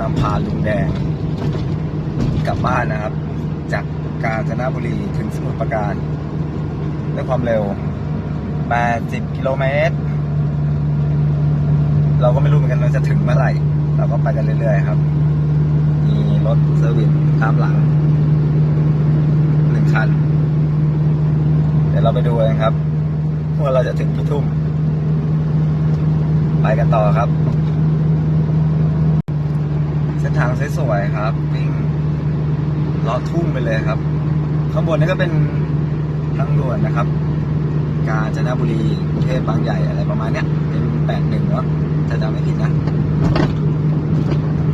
นำพาลุงแดงกลับบ้านนะครับ จากกาญจนบุรีถึงสมุทรปราการด้วยความเร็ว 80 กิโลเมตร เราก็ไม่รู้เหมือนกันเราจะถึงเมื่อไหร่ เราก็ไปกันเรื่อยๆครับ มีรถเซอร์วิสตามหลังหนึ่งคัน เดี๋ยวเราไปดูกันครับว่าเราจะถึงกี่ทุ่ม ไปกันต่อครับ เส้นทางสวยๆครับ วิ่งเลาะทุ่งไปเลยครับ ข้างบนนี่ก็เป็นทางด่วนนะครับ กาญจนบุรีกรุงเทพบางใหญ่อะไรประมาณเนี้ยเป็นแปดหนึ่งเนาะถ้าจำไม่ผิดนะ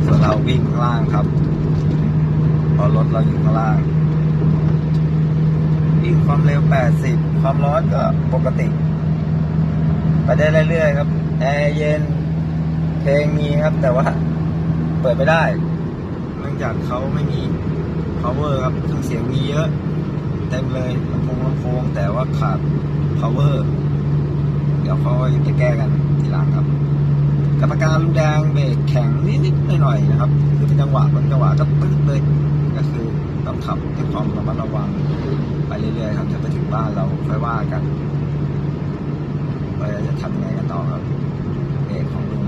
ส่วนเราวิ่งข้างล่างครับเพอรถเราอยู่ข้างล่างวิ่งความเร็ว 80 ความร้อนก็ปกติ ไปได้เรื่อยๆครับ แอร์เย็น เพลงมีครับแต่ว่า เปิดไม่ได้ เนื่องจากเขาไม่มี power ครับเครื่องเสียงมีเยอะ เต็มเลยลำโพงลำโพงแต่ว่าขาด power เดี๋ยวเขาจะแก้กันทีหลังครับกรรมการลูกแดงเบรกแข็งนิดๆหน่อยๆนะครับ คือเป็นจังหวะบางจังหวะก็ตึ๊ดเลยก็คือต้องขับด้วยความระมัดระวังไปเรื่อยๆครับจะไปถึงบ้านเราค่อยว่ากันว่าจะทำยังไงกันต่อครับรกของลุง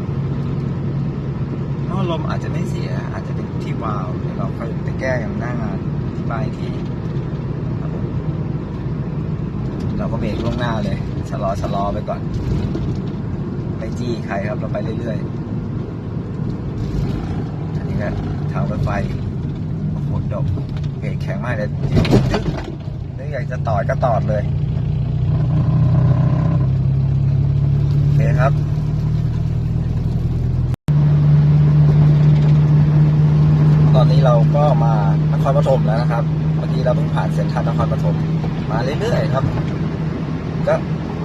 หม้อ ลมอาจจะไม่เสีย อาจจะเป็นที่วาล์วเดี๋ยวเราค่อยไปแก้กันหน้างานที่บ้านอีกทีครับผมเราก็เบรกล่วงหน้าเลยชะลอชะลอไปก่อนไม่จี้ใครครับเราไปเรื่อยๆ อันนี้ก็ทางรถไฟโอ้โหดกเบรกแข็งมากเลยจึ๊กนึกอยากจะตอดก็ตอดเลยโอเคครับ ตอนนี้เราก็มานค รปฐมแล้วนะครับเมื่อกี้เราเพิ่งผ่านเส้นทางนครปฐมมาเรื่อยๆครับ ก็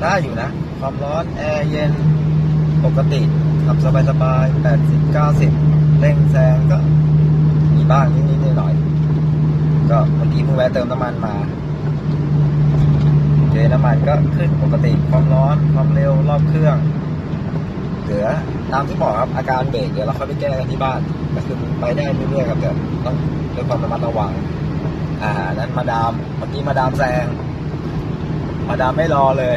ได้อยู่นะ ความร้อนแอร์เย็นปกติขับสบายๆ80 90เร่งแซงก็มีบ้างนิดๆหน่อยๆก็เมื่อกี้เพิ่งแวะเติมน้ำมันมาเทน้ำมันก็ขึ้นปกติความร้อนความเร็วรอบเครื่อง ตามที่บอกครับอาการเบรกเดี๋ยวเราค่อยไปแก้กันที่บ้านก็คือไปได้เรื่อยๆครับแต่ต้องด้วยความระมัดระวัง อ่านั้นมาดามเมื่อกี้มาดามแซงมาดามไม่รอเลย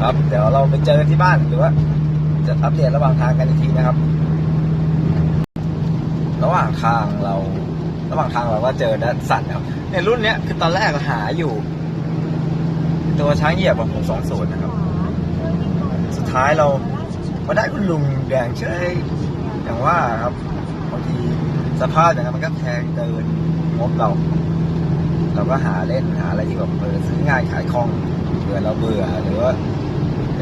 ครับเดี๋ยวเราไปเจอกันที่บ้านหรือว่า จะอัปเดตระหว่างทางกันอีกทีนะครับ ระหว่างทางเรา ระหว่างทางเราก็เจอดันสันครับในรุ่นเนี้ยคือตอนแรกหาอยู่ ตัวช้างเหยียบของผมสองศูนย์นะครับ ท้ายเรามาได้คุณลุงแดงเชยอย่างว่าครับบางทีสภาพอย่างนั้นมันก็แพงเกินงบเรา เราก็หาเล่นหาอะไรที่แบบเออซื้อง่ายขายคล่องเผื่อเราเบื่อหรือว่า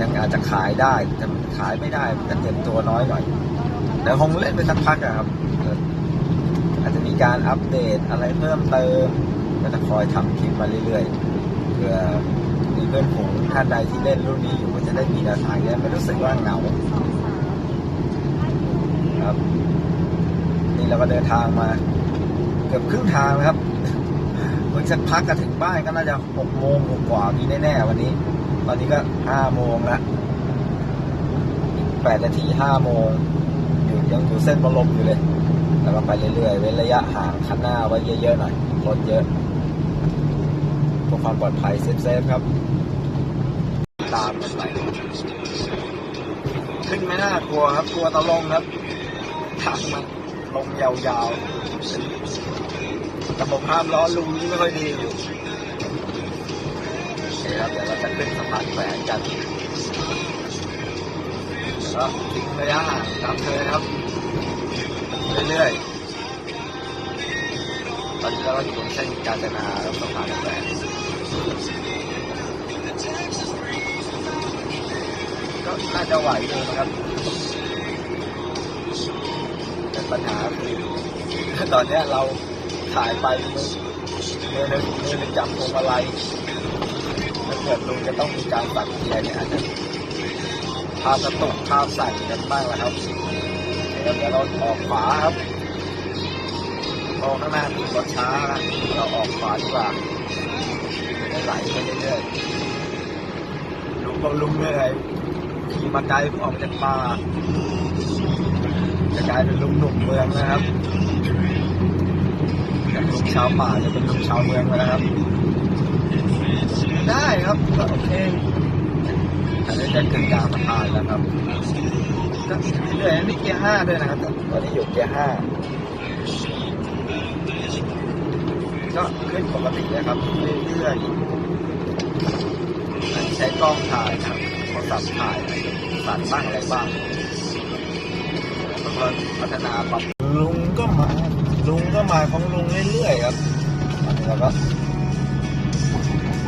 ยังอาจจะขายได้แต่มันขายไม่ได้มันก็เต็มตัวน้อยหน่อย แต่คงเล่นไปสักพักอะครับอาจจะมีการอัปเดตอะไรเพิ่มเติมก็จะคอยทำคลิปมาเรื่อยๆเผื่อ เพื่อนฝูงท่านใดที่เล่นรุ่นนี้อยู่ก็จะได้มีแนวทางจะได้ไม่รู้สึกว่าเหงาครับ นี่เราก็เดินทางมา เกือบครึ่งทางแล้วครับเพิ่งสักพักก็ถึงบ้านก็น่าจะหกโมงกว่ามีแน่ๆวันนี้ ตอนนี้ก็ห้าโมงละแปดนาทีห้าโมงอยู่ยังอยู่เส้นบรมอยู่เลย แล้วก็ไปเรื่อยๆเว้นระยะห่างคันหน้าไว้เยอะๆหน่อยรถเยอะ เพื่อความปลอดภัยเซฟๆครับ ตามกันไปขึ้นไม่น่ากลัวครับ กลัวตะลงครับทางมันลงยาวๆระบบห้ามล้อลุงนี่ไม่ค่อยดีอยู่โอเคครับเดี๋ยวเราจะขึ้นสะพานแขวนกันแล้วทิ้งระยะห่างตามเคยครับ เรื่อยๆ ตอนนี้เราอยู่บนเส้นกาญจนาสะพานแขวน ก็น่าจะไหวอยู่นะครับแต่ปัญหาคือตอนนี้เราถ่ายไปมือมือหนึ่งมือหนึ่งจับพวงมาลัยถ้าเกิดลุงจะต้องมีการตัดเกียร์เนี่ยอาจจะภาพกระตุกภาพสั่นกันบ้างนะครับเดี๋ยวเดี๋ยวเราออกขวาครับมองข้างหน้ามีรถช้านะเราออกขวาดีกว่า ไหลไปเรื่อยๆลุงบอกลุงเหนื่อยขี่มาไกลออกจากป่าจะกลายเป็นลุงหนุ่มเมืองนะครับจากลุงชาวป่าจะเป็นลุงชาวเมืองไปแล้วครับ ได้ครับโอเคอันนี้จะกึ่งกลางสะพานแล้วครับก็เรื่อยๆนี่เกียร์ห้าด้วยนะครับตอนนี้อยู่เกียร์ห้า ก็ขึ้นปกติเลยครับเรื่อยๆใช้กล้องถ่ายครับโทรศัพท์ถ่ายสั่นบ้างอะไรบ้างแล้วก็พัฒนาปรับลุงก็มาลุงก็มาของลุงเรื่อยๆครับอันนี้เราก็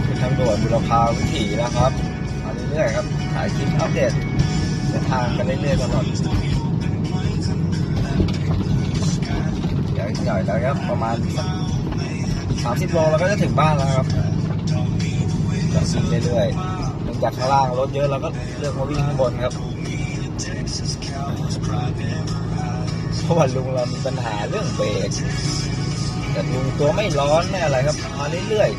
เป็นทางด่วนบุรพาวิถีนะครับมาเรื่อยๆครับถ่ายคลิปอัปเดตเส้นทางกันเรื่อยๆตลอดเดี๋ยวอีกหน่อยแล้วครับประมาณ สามสิบโลเราก็จะถึงบ้านแล้วครับจะวิ่งเรื่อยๆเนื่องจากข้างล่างรถเยอะเราก็เลือกมาวิ่งข้างบนครับเพราะว่าลุงเรามีปัญหาเรื่องเบรกแต่ลุงตัวไม่ร้อนไม่อะไรครับมาเรื่อย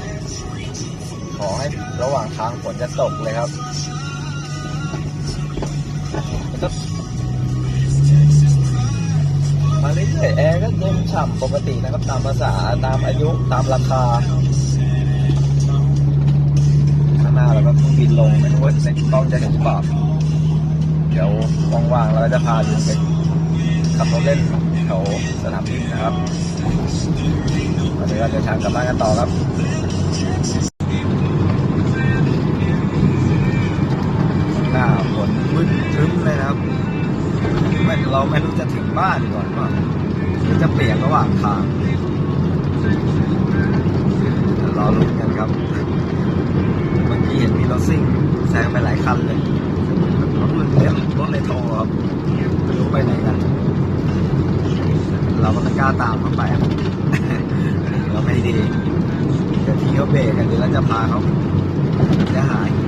ๆขอให้ระหว่างทางฝนจะตกเลยครับก็ แอร์ก็เย็นฉ่ำปกตินะครับ ตามภาษาตามอายุตามราคาข้างหน้าเราก็บินลงไม่รู้ว่าเสร็จต้องจะเห็นหรือเปล่าเดี๋ยวว่างๆเราจะพาลุงไปขับรถเล่นแถวสนามบินนะครับวันนี้เราเดินทางกลับบ้านกันต่อครับหน้าฝนมืดครึ้มเลยนะครับเราไม่รู้จะถึงบ้านก่อนว่า หรือจะเปลี่ยนระหว่างทางเรอลุ้นกันครับเมื่อกี้เห็นมีรถซิ่งแซงไปหลายคันเลยรถมันเลี้ยวรถเลยโทรครับไม่รู้ไปไหนกัน เราก็ไม่กล้าตามเข้าไปเราไม่ดีเดี๋ยวที่เขาเบรกกันเดี๋ยวเราจะพาเขาจะหาเห